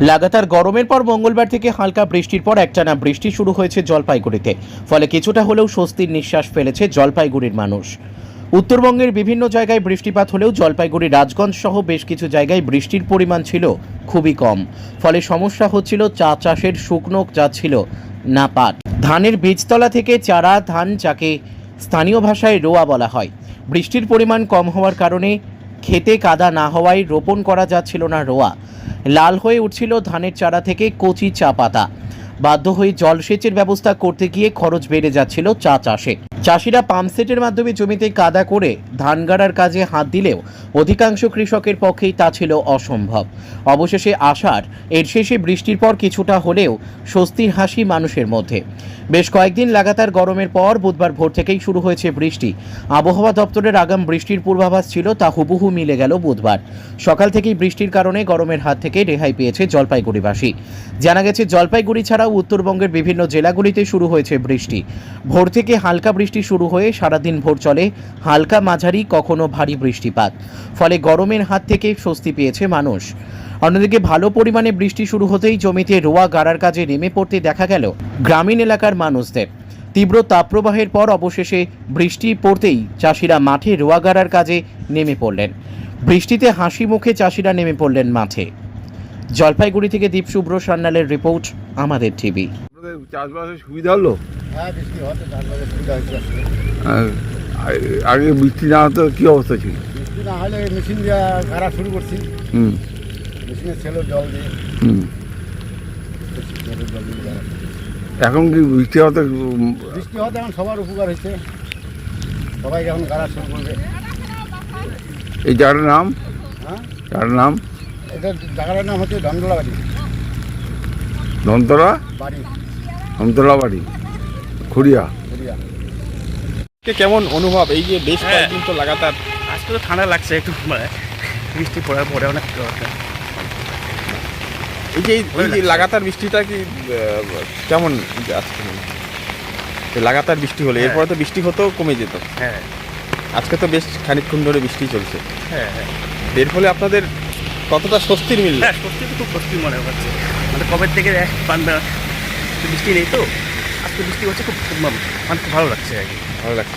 লাগাতার গরমের পর মঙ্গলবার থেকে হালকা বৃষ্টির পর একটানা বৃষ্টি শুরু হয়েছে জলপাইগুড়িতে। ফলে কিছুটা হলেও স্বস্তির নিঃশ্বাস ফেলেছে জলপাইগুড়ির মানুষ। উত্তরবঙ্গের বিভিন্ন জায়গায় বৃষ্টিপাত হলেও জলপাইগুড়ি, রাজগঞ্জ সহ বেশ কিছু জায়গায় বৃষ্টির পরিমাণ ছিল খুবই কম। ফলে সমস্যা হচ্ছিল চা চাষের শুকনো যা ছিল না পাট। ধানের বীজতলা থেকে চারা, ধান যাকে স্থানীয় ভাষায় রোয়া বলা হয়। বৃষ্টির পরিমাণ কম হওয়ার কারণে খেতে কাদা না হওয়ায় রোপণ করা যাচ্ছিল না রোয়া। লাল হয়ে উঠছিল ধানের চারা থেকে কচি চা পাতা। বাধ্য হয়ে জলসেচের ব্যবস্থা করতে গিয়ে খরচ বেড়ে যাচ্ছিল চা চাষে। চাষিরা পাম্পসেটের মাধ্যমে জমিতে কাদা করে ধান গাড়ার কাজে হাত দিলেও অধিকাংশ কৃষকের পক্ষেই তা ছিল অসম্ভব। অবশেষে আষাঢ়, এর শেষে বৃষ্টির পর কিছুটা হলেও স্বস্তির হাসি মানুষের মধ্যে। বেশ কয়েকদিন লাগাতার গরমের পর বুধবার ভোর থেকেই শুরু হয়েছে বৃষ্টি। আবহাওয়া দপ্তরের আগাম বৃষ্টির পূর্বাভাস ছিল, তা হুবহু মিলে গেল বুধবার। সকাল থেকেই বৃষ্টির কারণে গরমের হাত থেকে রেহাই পেয়েছে জলপাইগুড়িবাসী। জানা গেছে, জলপাইগুড়ি ছাড়াও উত্তরবঙ্গের বিভিন্ন জেলাগুলিতে শুরু হয়েছে বৃষ্টি। ভোর থেকে হালকা বৃষ্টি শুরু হয়ে সারাদিন ভোর চলে হালকা মাঝারি, কখনো ভারী বৃষ্টিপাত। ফলে গরমের হাত থেকে স্বস্তি পেয়েছে মানুষ। অন্যদিকে ভালো পরিমাণে বৃষ্টি শুরু হতেই জমিতে রোয়া গাড়ার কাজে নেমে পড়তে দেখা গেল গ্রামীণ এলাকার মানুষদের। তীব্র তাপপ্রবাহের পর অবশেষে বৃষ্টি পড়তেই চাষিরা মাঠে রোয়া গাড়ার কাজে নেমে পড়লেন। বৃষ্টিতে হাসি মুখে চাষিরা নেমে পড়লেন মাঠে। জলপাইগুড়ি থেকে দীপ শুভ্র সান্যালের রিপোর্ট আমাদের টিভি। চাষবাসের সুবিধা হলো? হ্যাঁ আগে বৃষ্টি না হতো কি অবস্থা ছিল? বৃষ্টি না হলে মেশিন দিয়ে গাড়া শুরু করছি। হুম। মেশিনে ছিল জল দিয়ে। জল দিয়ে এখন কি বৃষ্টি হতে বৃষ্টি হতে এখন সবার উপকার হয়েছে। সবাই এখন গাড়া শুরু করবে। এই জায়গাটার নাম? হ্যাঁ? জায়গাটার নাম? এটা জায়গাটার নাম হচ্ছে ধনডোলা বাড়ি ধনতলা? বাড়ি। ধনতলা বাড়ি খুড়িয়া। গড়িয়া কে কেমন অনুভব? এই যে বেশ হ্যাঁ। কয়েকদিন তো লাগাতার। আজকে তো ঠান্ডা লাগছে একটু মানে বৃষ্টি পড়ার পরে অনেক এই যে এই যে লাগাতার বৃষ্টিটা কি কেমন আজকে লাগাতার বৃষ্টি হলো হ্যাঁ। এরপরে তো বৃষ্টি হতেও কমে যেত। হ্যাঁ। আজকে তো বেশ খানিকক্ষণ ধরে বৃষ্টি চলছে। হ্যাঁ হ্যাঁ। এর ফলে আপনাদের কতটা স্বস্তির মিলল? হ্যাঁ সত্যি তো খুব স্বস্তি মনে হচ্ছে। মানে কবে থেকে বৃষ্টি নেই তো? আজকে বৃষ্টি হচ্ছে খুব খুব মানে খুব ভালো লাগছে আর কি। ভালো লাগছে।